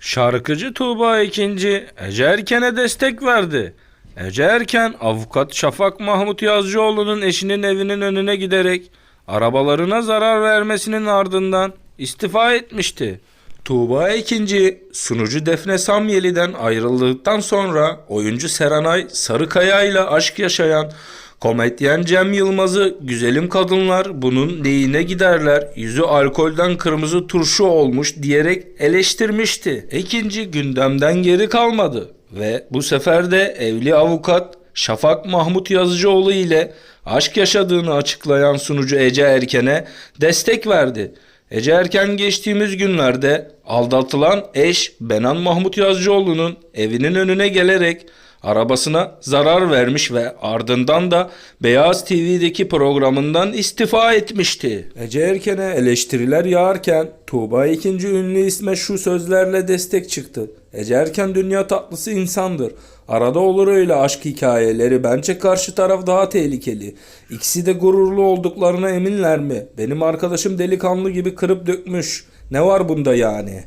Şarkıcı Tuğba ikinci Ece Erken'e destek verdi. Ece Erken, avukat Şafak Mahmut Yazıcıoğlu'nun eşinin evinin önüne giderek arabalarına zarar vermesinin ardından istifa etmişti. Tuğba ikinci sunucu Defne Samyeli'den ayrıldıktan sonra oyuncu Serenay Sarıkaya ile aşk yaşayan komedyen Cem Yılmaz'ı güzelim kadınlar bunun neyine giderler yüzü alkolden kırmızı turşu olmuş diyerek eleştirmişti. İkinci gündemden geri kalmadı ve bu sefer de evli avukat Şafak Mahmut Yazıcıoğlu ile aşk yaşadığını açıklayan sunucu Ece Erken'e destek verdi. Ece Erken geçtiğimiz günlerde aldatılan eş Benan Mahmut Yazıcıoğlu'nun evinin önüne gelerek arabasına zarar vermiş ve ardından da Beyaz TV'deki programından istifa etmişti. Ece Erken'e eleştiriler yağarken Tuğba ikinci ünlü isme şu sözlerle destek çıktı. Ece Erken dünya tatlısı insandır. Arada olur öyle aşk hikayeleri. Bence karşı taraf daha tehlikeli. İkisi de gururlu olduklarına eminler mi? Benim arkadaşım delikanlı gibi kırıp dökmüş. Ne var bunda yani?